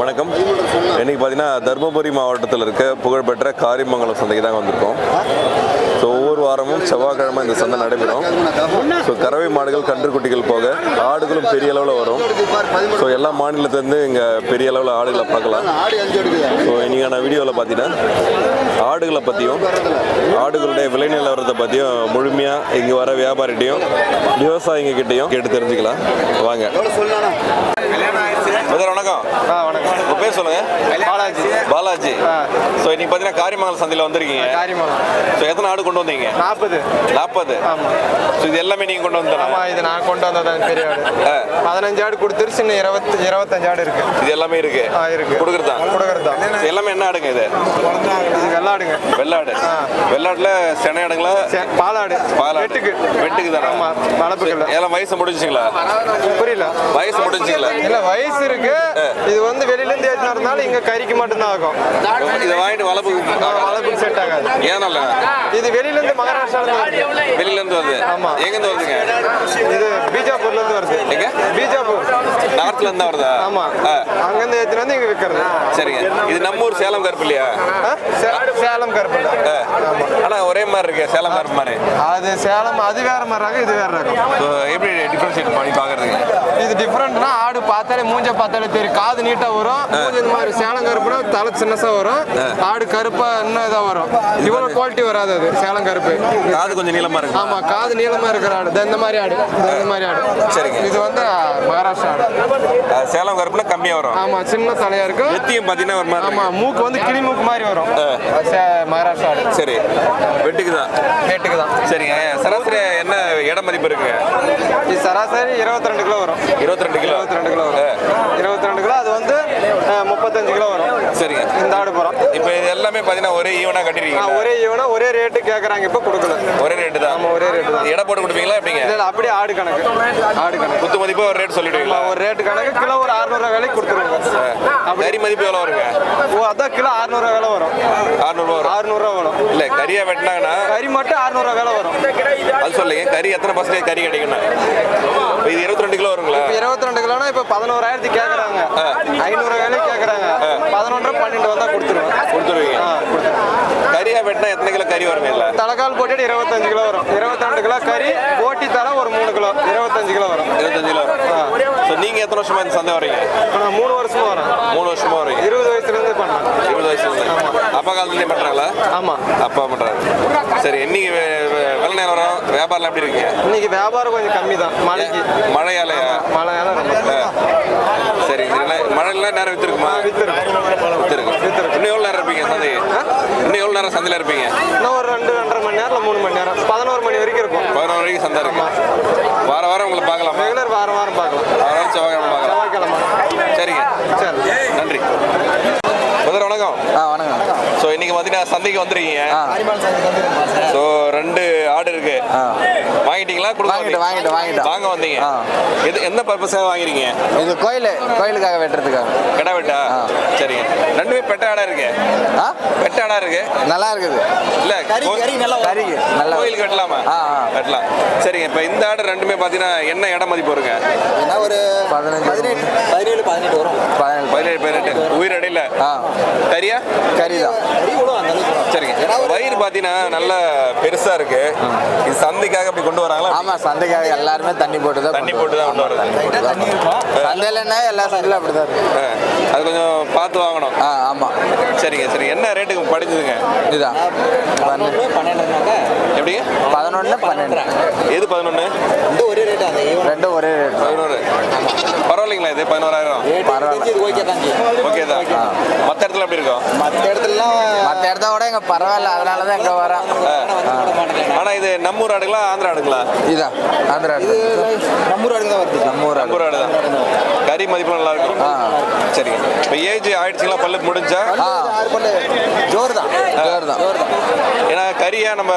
வணக்கம். இன்னைக்கு பார்த்தீங்கன்னா தருமபுரி மாவட்டத்தில் இருக்க புகழ்பெற்ற காரிமங்கலம் சந்தைக்கு தான் வந்திருக்கோம். ஸோ ஒவ்வொரு வாரமும் செவ்வாய்க்கிழமை இந்த சந்தை நடைபெறும். ஸோ கறவை மாடுகள் கன்றுக்குட்டிகள் போக ஆடுகளும் பெரிய அளவில் வரும். ஸோ எல்லா மாநிலத்திலேருந்து இங்கே பெரிய அளவில் ஆடுகளை பார்க்கலாம். ஸோ இன்றைக்கான வீடியோவில் பார்த்தீங்கன்னா ஆடுகளை பற்றியும் ஆடுகளுடைய விலை நிலவரத்தை பற்றியும் முழுமையாக இங்கே வர வியாபாரிகிட்டையும் விவசாயிங்க கிட்டேயும் கேட்டு தெரிஞ்சுக்கலாம். வாங்க. பிரதர் வணக்கம். ஆ வணக்கம். பேர் சொல்லுங்க. பாலாஜி. பாலாஜி. ஸோ இன்னைக்கு பார்த்தீங்கன்னா காரிமங்கலம் சந்தையில் வந்திருக்கீங்க. காரியமங்கலம் ஸோ எத்தனை ஆடு கொண்டு வந்தீங்க? நாற்பது நாற்பது ஆமா. ஸோ இது எல்லாமே நீங்கள் கொண்டு வந்தா ஆமா இது நான் கொண்டு வந்ததான் பெரிய ஆடு. பதினஞ்சு ஆடு கொடுத்துருச்சு இன்னும் இருபத்தி இருபத்தஞ்சு ஆடு இருக்கு. இது எல்லாமே இருக்கு. ஆ இருக்கு. கொடுக்குறதா? கொடுக்கறது? எல்லாமே என்ன ஆடுங்க இது? வெள்ளாடுங்க. வெள்ளாடு. வெள்ளாட்டுல சென்னை ஆடுங்களா? பாலாடு. பாலாடு. வெட்டுக்கு. வெட்டுக்கு தானே? ஆமா வளர்ப்புக்கல்ல எல்லாம் வயசு முடிஞ்சுங்களா? புரியல. வயசு முடிஞ்சுங்களா? இல்ல வயசு இருக்கு. இது வந்து வெளியில ஏற்றினா இருந்தாலும் இங்க கறிக்கு மட்டும்தான் ஆகும். இதை வாங்கிட்டு வளர்ப்பு ஆ, வளர்ப்புக்கு செட் ஆகாது. ஏனால இது வெளியில இருந்து மகாராஷ்டிரால இருந்து வருது. வெளியில இருந்து வருது. ஆமா. எங்க இருந்து வருதுங்க? இது பீஜாப்பூர்ல இருந்து வருது. எங்க? பீஜாப்பூர். நார்த்ல இருந்து வருதா? ஆமா. ஆ, அங்க இருந்து ஏற்றினா வந்து இங்க விற்கிறது. சரிங்க. இது நம்ம ஊர் சேலம் கருப்பு இல்லையா? சேலம் கருப்பல்ல ஆ. ஆனா ஒரே மாதிரி இருக்கு சேலம் கருப்பு மாதிரி. அது சேலம் அது வேற மாதிரி ரகம் இது வேற ரகம் எப்படி டிஃபரன்ஷியேட் பண்ணி பாக்குறதுங்க இது டிஃப்ரெண்ட்னா ஆடு பார்த்தாலே மூஞ்ச பார்த்தாலே தெரியும். காது நீட்டா வரும். இந்த மாதிரி சேலம் கருப்புனா தலை சின்னசா வரும். ஆடு கருப்பா இன்னும் இதா வரும். இவ்வளவு குவாலிட்டி வராது அது சேலம் கருப்பு காது கொஞ்சம் நீளமா இருக்கு. ஆமா காது நீளமா இருக்கிற ஆடு. இந்த மாதிரி ஆடு இந்த மாதிரி ஆடு. சரிங்க. இது வந்து மகாராஷ்டிரா ஆடு. சேலம் கருப்புனா கம்மியா வரும். ஆமா சின்ன தலையா இருக்கும் நெத்தியும் பாத்தீங்கன்னா ஒரு மாதிரி ஆமா மூக்கு வந்து கிளி மூக்கு மாதிரி வரும். மகாராஷ்டிரா ஆடு. சரி. வெட்டுக்கு தான். ரேட்டுக்கு தான். சரிங்க. சராசரி என்ன இட மதிப்பு இருக்குங்க? சராசரி 22 கிலோ வரும். இருபத்தி ரெண்டு கிலோ. 22 கிலோ வரும் 22 கிலோ அது வந்து அஹ், 35 கிலோ வரும் ஆடு போகிறோம் இப்போ இது எல்லாமே பார்த்தீங்கன்னா ஒரே ஈவனாக கட்டிருக்கீங்க ஒரே ஈவனா ஒரே ரேட்டு கேட்குறாங்க இப்போ கொடுக்கல. ஒரே ரேட்டு தான். ஆமா ஒரே ரேட்டு தான். எடை போட்டு கொடுப்பீங்களா எப்படிங்க? இல்ல, அப்படியே ஆடு கணக்கு. ஆடு கணக்கு. குத்து மதிப்பு ஒரு ரேட் சொல்லிடுவீங்களா? ஒரு ரேட்டு கணக்கு. கிலோ ஒரு 600 விலைக்கு அப்படி. கறி மதிப்பு எவ்வளோ வருங்க? ஓ அதான் கிலோ 600 விலை வரும். அறுநூறுவா வரும். 600 ரூபா வரும். இல்லை கறியாக வெட்டினாங்கன்னா கறி மட்டும் 600 விலை வரும். அது சொல்லுங்க கறி எத்தனை பர்சன்டேஜ் கறி இப்போ இது இருபத்தி ரெண்டு கிலோ வருங்களா? இப்போ 22 கிலோனா இப்போ பதினோராயிரத்துக்கு கேட்குறாங்க ஐநூறு விலைக்கு கேட்குறாங்க பதினொன்றரை பன்னெண்டு வந்தா கொடுத்துருவேன் கொடுத்துருவீங்க. கறியாக வெட்டினா எத்தனை கிலோ கறி வருங்க இல்லை தலைக்கால் போட்டுட்டு இருபத்தஞ்சு கிலோ வரும். இருபத்திரெண்டு கிலோ கறி போட்டி தர ஒரு மூணு கிலோ இருபத்தஞ்சு கிலோ வரும் இருபத்தஞ்சு கிலோ வரும் ஸோ நீங்கள் எத்தனை வருஷமா இந்த சந்தை வரீங்க நான் மூணு வருஷமா வரேன் மூணு வருஷமா வரீங்க இருபது வயசுலேருந்து பண்ணேன் இருபது வயசுல அப்பா காலத்துலேயே பண்ணுறாங்களா? ஆமாம் அப்பா பண்ணுறாரு. சரி இன்னைக்கு வே- வே- வேலை நேரம் வரும். வியாபாரம் எப்படி இருக்கு இன்னைக்கு வியாபாரம் கொஞ்சம் கம்மி தான் மழைக்கு மழையாலையா? மழையால ரொம்ப சரி மழையெல்லாம் நேரம் வித்துருக்குமா? வித்துருக்கு இன்னும் எவ்வளோ நேரம் இருப்பீங்க சந்தை இன்னும் எவ்வளோ நேரம் சந்தையில் இருப்பீங்க? இன்னும் ஒரு ரெண்டு ரெண்டரை மணி நேரம் இல்லை மூணு மணி நேரம் பதினோரு மணி வரைக்கும் இருக்கும் பதினோரு வரைக்கும் சந்தை இருக்கு. வார வாரம் உங்களை பார்க்கலாமா? ரெகுலர் வாரம் வாரம் பார்க்கலாம். வார வாரம் செவ்வாய்க்கிழமை பார்க்கலாம். செவ்வாய்க்கிழமை. சரிங்க. சரி. நன்றி. முதல்ல வணக்கம். ஆ பார்த்தீங்கன்னா சந்தைக்கு வந்திருக்கீங்க. ஆ. ஸோ ரெண்டு ஆடு இருக்கு. ஆ. வாங்கிட்டீங்களா? வாங்கிட்டு? வாங்கிட்டு வாங்கிட்டோம் வாங்க வந்தீங்க. ஆ. எது எந்த பர்பஸாக வாங்குறீங்க இது கோயில் கோயிலுக்காக வெட்டுறதுக்காக. கடை வெட்டா? ஆ. சரிங்க. ரெண்டுமே பெட்ட ஆடா இருக்கு. ஆ? பெட்ட ஆடா இருக்கு. நல்லா இருக்குது. இல்ல கோ- கறிக்கு நல்லா கோயிலுக்கு வெட்டலாமா ஆ, ஆ. வெட்டலாம் சரிங்க இப்போ இந்த ஆடு ரெண்டுமே பார்த்தீங்கன்னா என்ன இட மதிப்பு வருங்க ஒரு பதினஞ்சு. பதினெட்டு பதினேழு பதினெட்டு வரும். பதினேழு பதினேழு. பதினெட்டு. உயிர் அடையில. ஆ. சரியா கறி தான் சரிங்க. வயிறு பார்த்தீங்கன்னா நல்ல பெருசா இருக்கு. இது சந்தைக்காக அப்படி கொண்டு வராங்களா? ஆமா சந்தைக்காக எல்லாருமே தண்ணி போட்டு தான் தண்ணி போட்டு தான் கொண்டு வர்றது தண்ணி இருக்கும் சந்தையில என்ன எல்லா சந்தையிலும் அப்படிதான் இருக்கு. அது கொஞ்சம் பார்த்து வாங்கணும். ஆ ஆமா. சரிங்க சரி. என்ன ரேட்டுக்கு படிச்சதுங்க? இதுதான். பதினொன்று பன்னெண்டுனாக்க எப்படிங்க பதினொன்று பன்னெண்டு. எது பதினொன்று ரெண்டு ஒரே ரேட் ரெண்டும் ஒரே ரேட் தான். பதினோரு பரவாயில்லைங்களா இது பதினோராயிரம். ஓகே தான் ஓகே தான். மற்ற இடத்துல எப்படி இருக்கும்? மற்ற இடத்துலலாம் மற்ற இடத்த விட இங்க பரவாயில்ல அதனால தான் இங்க வரோம். வந்து போட மாட்டேங்கிறாங்க ஆனா இது நம்ம ஊர் ஆடுங்களா ஆந்திரா ஆடுங்களா? இதுதான் ஆந்திரா இது நம்ம ஊர் ஆடுங்க தான் வருது. நம்ம ஊர் நம்ம ஊர் ஆடு தான். கறி மதிப்பு நல்லா இருக்கும். ஆ. சரிங்க இப்போ ஏஜ் ஆயிடுச்சுங்களா பல்லு முடிஞ்சா ஜோர் தான். ஜோர் தான். ஏன்னா கறியா நம்ம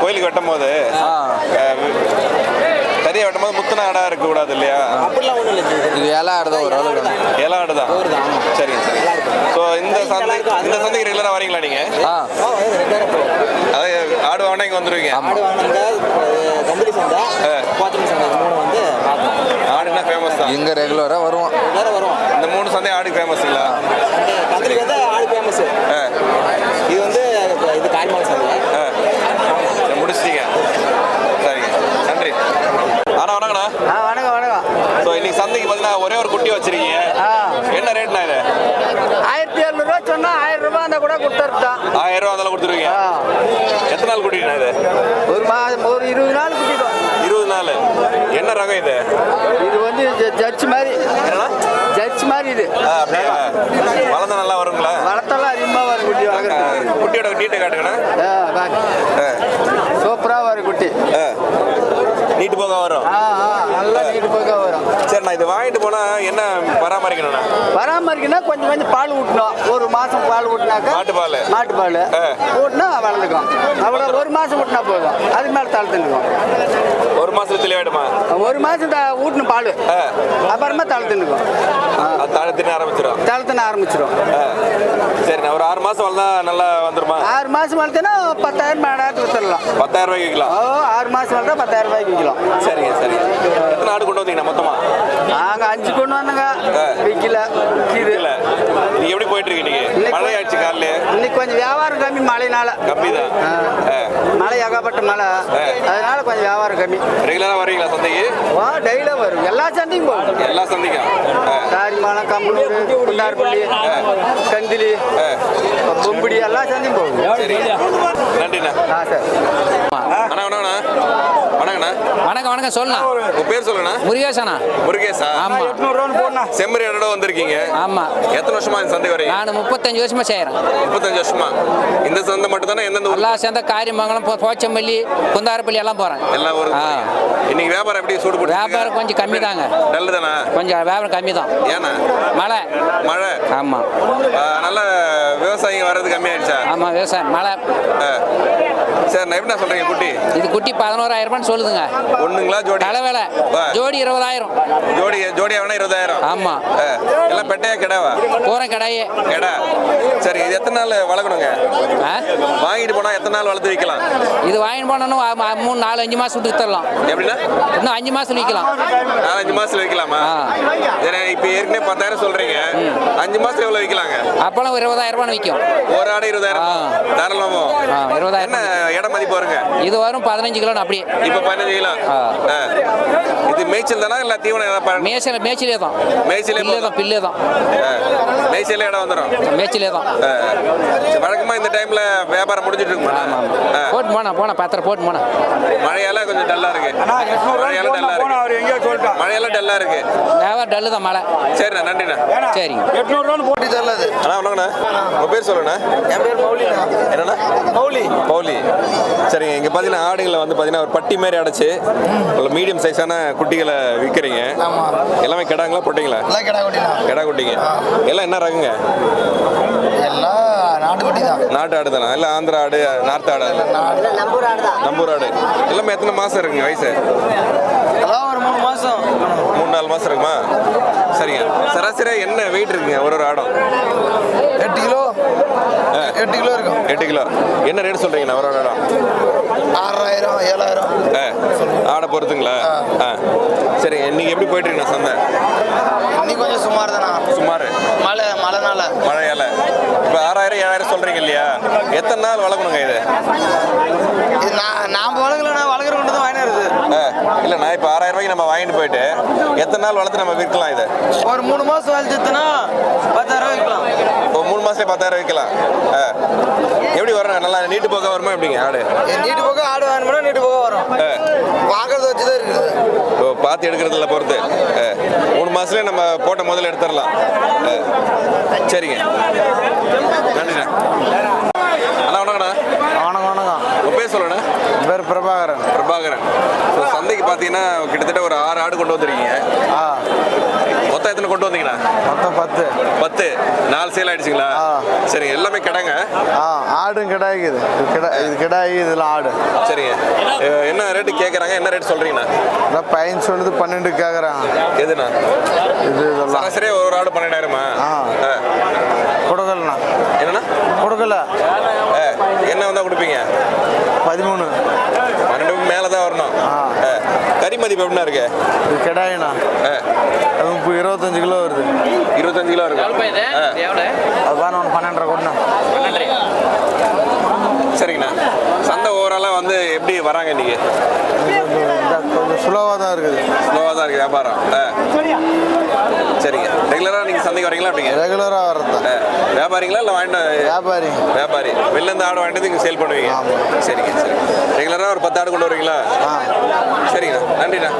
கோயிலுக்கு வெட்டும் போது கறியை வெட்டும் போது முத்தன ஆடா இருக்க கூடாது இல்லையா? அப்படிலாம் ஒன்றும் இல்லை. இது ஏழாயிரம் தான் ஒரு அளவுக்கு ஏழா ஆடு தான். சரிங்க சரி ஸோ இந்த சந்தை இந்த சந்தைக்கு ரெகுலரா வரீங்களா நீங்க? ஆ. அதாவது ஆடு வாங்கினா இங்க வந்துருவீங்க. ஆடு கம்பெனி சந்தை பாத்திரம் சந்தை மூணு வந்து ஆடுனா ஃபேமஸ் தான். இங்கே ரெகுலராக வருவோம். வேற வரும் இந்த மூணு சந்தை ஆடு ஃபேமஸ்ங்களா அந்த கம்பெனி வந்து ஆடு ஃபேமஸ் இது வந்து இது காய்மால் சந்தை முடிச்சிட்டீங்க சரிங்க நன்றி அண்ணா வணக்கண்ணா ஆ வணக்கம் வணக்கம் ஸோ இன்னைக்கு சந்தைக்கு பார்த்தீங்கன்னா ஒரே ஒரு குட்டி வச்சிருக்கீங்க. என்ன ரேட்ண்ணா இது? ஆயிரத்தி எழுநூறுவா சொன்னால் ஆயிரம் ரூபாய் அந்த கூட கொடுத்துருத்தான் ஆயிரம் ரூபா அதெல்லாம் கொடுத்துருவீங்க. எத்தனை நாள் குட்டிங்கண்ணா இது? ஒரு மா ஒரு இருபது நாள் குட்டிடும் இருபது நாள். என்ன ரகம் இது? இது வந்து ஜட்ஜ் மாதிரி. ஜட்ஜ் மாதிரி இது. அப்படியா? வளர்ந்தா நல்லா வருங்களா? வளர்த்தெல்லாம் அதிகமாக வரும் குட்டி வளர்க்குறது குட்டியோட நீட்டை காட்டுங்கண்ணா. சூப்பராக வரும் குட்டி. ஆ. நீட்டு போக வரும். ஆ ஆ நல்லா நீட்டு போக வரும். சரி நான் இது வாங்கிட்டு போனா என்ன பராமரிக்கணும்ண்ணா? பராமரிக்கணும் கொஞ்சம் கொஞ்சம் பால் ஊட்டணும். ஒரு மாதம் பால் ஊட்டினாக்கா. மாட்டு பால். ஆ. ஊட்டினா வளர்ந்துக்கும். அவ்வளோ ஒரு மாதம் ஊட்டினா போதும். அதுக்கு மேலே தழுத்துனுக்கும் ஒரு மாசத்துல தெளிவாயிடுமா ஒரு மாதம் த ஊட்டணும் பால். அப்புறமா தழுத்துனுக்கும் அது தாழ தின்னு ஆரம்பிச்சிடும் தழுத்துன ஆரம்பிச்சிடும் சரி நான் ஒரு ஆறு மாசம் வளர்ந்தா நல்லா வந்துருமா? ஆறு மாதம் வளர்த்தேன்னா பத்தாயிரம் மேடாட்டு வித்துடலாம் பத்தாயிரம் ரூபாய்க்கு விற்கலாம். ஓ ஆறு மாதம் வளர்த்தா பத்தாயிரம் ரூபாய்க்கு விற்கலாம். சரிங்க சரிங்க. எத்தனை ஆடு கொண்டு வந்தீங்கண்ணா மொத்தமா? நாங்கள் அஞ்சு கொண்டு வந்தோங்க. விற்கல இது இல்ல நீங்க எப்படி போயிட்டு இருக்கீங்க மழை ஆயிடுச்சு காலையில? இன்னைக்கு கொஞ்சம் வியாபாரம் கம்மி மழைனால. கம்மி தான் மழை ஏகப்பட்ட மழை. அதனால கொஞ்சம் வியாபாரம் கம்மி. ரெகுலரா வரீங்களா சந்தைக்கு? வா டெய்லியும் வரும். எல்லா சந்தையும் போகும். எல்லா சந்தைக்கும். தாரிமாலம் கம்பளூர் குண்டார்பள்ளி கந்திலி பொம்புடி எல்லா சந்தையும் போகும். நன்றிண்ணா. ஆ சார் அண்ணா வணக்கண்ணா வணக்கண்ணா உங்க பேர் சொல்லுண்ணா? முருகேசனா முருகேசா ஆமா. செம்மறி இடோட வந்திருக்கீங்க? ஆமா. எத்தனை வருஷமா இந்த சந்தை வரீங்க? நான் முப்பத்தஞ்சு வருஷமா செய்யறேன் முப்பத்தஞ்சு வருஷமா? இந்த சந்தை மட்டும் தானே எந்தெந்த ஊர்? எல்லா சேர்ந்த காரியமங்கலம் போ- போச்சம்பள்ளி குந்தாரப்பள்ளி எல்லாம் போறேன். எல்லா ஊரும் ஆ. இன்னைக்கு வியாபாரம் எப்படி சூடு போட்டு வியாபாரம் கொஞ்சம் கம்மி தாங்க. நல்லது தானே கொஞ்சம் வியாபாரம் கம்மி தான். ஏண்ணா? மழை. மழை? ஆமா. ஆ, நல்ல விவசாயிங்க வர்றது கம்மியாயிடுச்சா? ஆமா விவசாயம். மழை. ஆ. சரி நான் எப்படி சொல்றீங்க குட்டி? இது குட்டி பதினோராயிரம் ரூபான்னு சொல்லுதுங்க. ஒண்ணுங்களா? ஜோடி. ஆ. ஜோடி இருபதாயிரம். ஜோடி ஜோடி ஆகணும் இருபதாயிரம்? ஆமா. எல்லாம் பெட்டையா கிடாவா? பூரா கடாயே. கிடா. சரி இது எத்தனை நாள் வளர்க்கணுங்க? வாங்கிட்டு போனா எத்தனை நாள் வளர்த்து வைக்கலாம்? இது வாங்கிட்டு போனோன்னா மூணு நாலு அஞ்சு மாசம் விட்டு தரலாம். எப்படின்னா? இன்னும் அஞ்சு மாசம் விற்கலாம் நாலஞ்சு மாசத்துல வைக்கலாமா? ஆ. சரி இப்ப ஏற்கனவே பத்தாயிரம் சொல்றீங்க. அஞ்சு மாசத்துல எவ்வளவு வைக்கலாங்க? அப்போலாம் ஒரு இருபதாயிரம் ரூபான்னு விற்கும் ஒரு ஆடு இருபதாயிரம் ஆ. தாராளமா ஆ, இருபதாயிரம் என்ன இட மதிப்பு வருங்க? இது வரும் பதினஞ்சு கிலோன்னு அப்படியே. இப்ப பதினஞ்சு கிலோ? ஆ. ஆ. இது மேய்ச்சல் தானா இல்ல தீவனம் மேய்ச்சல் மேய்ச்சலே தான். மேய்ச்சலே. தான் பில்லே தான். ஆ. மேய்ச்சலே இடம் வந்துடும் மேய்ச்சலே தான். ஆ. சரி, வழக்கமா இந்த டைம்ல வியாபாரம் முடிஞ்சிட்டு ஆ. போட்டு போனா போனா பத்திரம் போட்டு போனா. மழையால கொஞ்சம் டல்லா இருக்கு. மழையால டல்லா இருக்கு. மழையால டல்லா இருக்கு. வியாபாரம் டல்லு தான் மழை. சரிண்ணா நன்றிண்ணா. சரிங்க. அண்ணா வணக்கண்ணா உங்க பேர் சொல்லுண்ணா? என் பேர் மௌலிண்ணா என்னண்ணா? மௌலி. பவுலி சரிங்க இங்கே பார்த்தீங்கன்னா ஆடுகளை வந்து பார்த்தீங்கன்னா ஒரு பட்டி மாதிரி அடைச்சு மீடியம் சைஸான குட்டிகளை விற்கிறீங்க எல்லாமே கிடாங்களா பொட்டிங்களா? எல்லாம் கிடா குட்டிண்ணா. கிடா குட்டிங்க. எல்லாம் என்ன ரகங்க? எல்லாம் நாட்டு குட்டி தான். நாட்டு ஆடு தானே? இல்லை ஆந்திரா ஆடு நார்த் ஆடு? நம்பூர் ஆடு எல்லாமே எத்தனை மாதம் இருக்குங்க வயசு? ஒரு மூணு மாதம் மூணு நாலு மாதம் இருக்குமா? சரிங்க. சராசரியாக என்ன வெயிட் இருக்குங்க? ஒரு ஒரு ஆடும். எட்டு கிலோ. எட்டு கிலோ இருக்கும். எட்டு கிலோ. என்ன ரேட் சொல்கிறீங்கண்ணா ஒரு ஒரு ஆடம். ஆறாயிரம் ஏழாயிரம். ஆடை பொறுத்துங்களா ஆ. சரிங்க இன்னைக்கு எப்படி போயிட்டு இருக்குண்ணா சந்தை? இன்னைக்கு கொஞ்சம் சுமார் தானா சுமார். மழை மழைனால. மழையால. இப்போ ஆறாயிரம் ஏழாயிரம் சொல்றீங்க இல்லையா? எத்தனை நாள் வளர்க்கணுங்க இது? இது நான் நாம் வளர்க்கலண்ணா வளர்க்குற கொண்டு தான் வாங்கினது ஆ, இல்ல நான் இப்போ ஆறாயிரம் ரூபாய்க்கு நம்ம வாங்கிட்டு போயிட்டு எத்தனை நாள் வளர்த்து நம்ம விற்கலாம் இதை? ஒரு மூணு மாதம் வளர்த்துனா பத்தாயிரம் விற்கலாம். இப்போ மூணு மாசத்துல பத்தாயிரம் விற்கலாம். ஆ. எப்படி வரும்? நல்லா நீட்டு போக வருமா எப்படிங்க ஆடு? நீட்டு போக ஆடு வாங்கணும்னா நீட்டு போக வரும். ஆ. வாங்குறத வச்சு தான் இருக்குது. இப்போ பார்த்து எடுக்கிறதுல பொறுத்து. ஆ. மூணு மாசத்துல நம்ம போட்ட முதல்ல எடுத்துடலாம். ஆ. சரிங்க. நன்றிண்ணா. அண்ணா வணக்கண்ணா பேர் சொல்லணும் பேர் பிரபாகரன். பிரபாகரன். ஸோ சந்தைக்கு பார்த்தீங்கன்னா கிட்டத்தட்ட ஒரு ஆறு ஆடு கொண்டு வந்திருக்கீங்க. ஆ. மொத்தம் எத்தனை கொண்டு வந்தீங்களா மொத்தம் பத்து. பத்து. நாலு சேல் ஆயிடுச்சுங்களா? சரி எல்லாமே கிடங்க. ஆடும் கிடாய்க்குது இது கிடாயி இதில் ஆடு. சரிங்க என்ன ரேட்டு கேட்குறாங்க என்ன ரேட் சொல்கிறீங்கண்ணா இல்லை பயன் சொல்லுது பன்னெண்டு கேட்குறான் எதுண்ணா? இது இதெல்லாம். சரியா ஒரு ஆடு பன்னெண்டாயிரமா? ஆ. கொடுக்கலண்ணா. என்னண்ணா? கொடுக்கல. என்ன வந்தால் கொடுப்பீங்க? பதிமூணு. பன்னெண்டுக்கு மேலே தான் வரணும் கறி மதிப்பு எப்படின்னா இருக்கு? இது கெடாயண்ணா. அது இப்போ இருபத்தஞ்சு கிலோ வருது. இருபத்தஞ்சு கிலோ இருக்கு. அது பாருங்க ஒன்று பன்னெண்டரை கொடுண்ணா. சரிங்கண்ணா. சந்தை ஓவராலாக வந்து எப்படி வராங்க இன்றைக்கி கொஞ்சம் ஸ்லோவாக தான் இருக்குது ஸ்லோவாக தான் இருக்குது வியாபாரம் சரிங்க ரெகுலராக நீங்கள் சந்தைக்கு வரீங்களா அப்படிங்க ரெகுலராக வர்றது? வியாபாரிங்களா இல்லை வாங்கிட்டு வியாபாரி. வியாபாரி. வெளில இருந்து ஆடு வாங்கிட்டு இங்கே சேல் பண்ணுவீங்க? சரிங்க சரி. ரெகுலராக ஒரு பத்து ஆடு கொண்டு வருவீங்களா ஆ. சரிங்கண்ணா நன்றிண்ணா.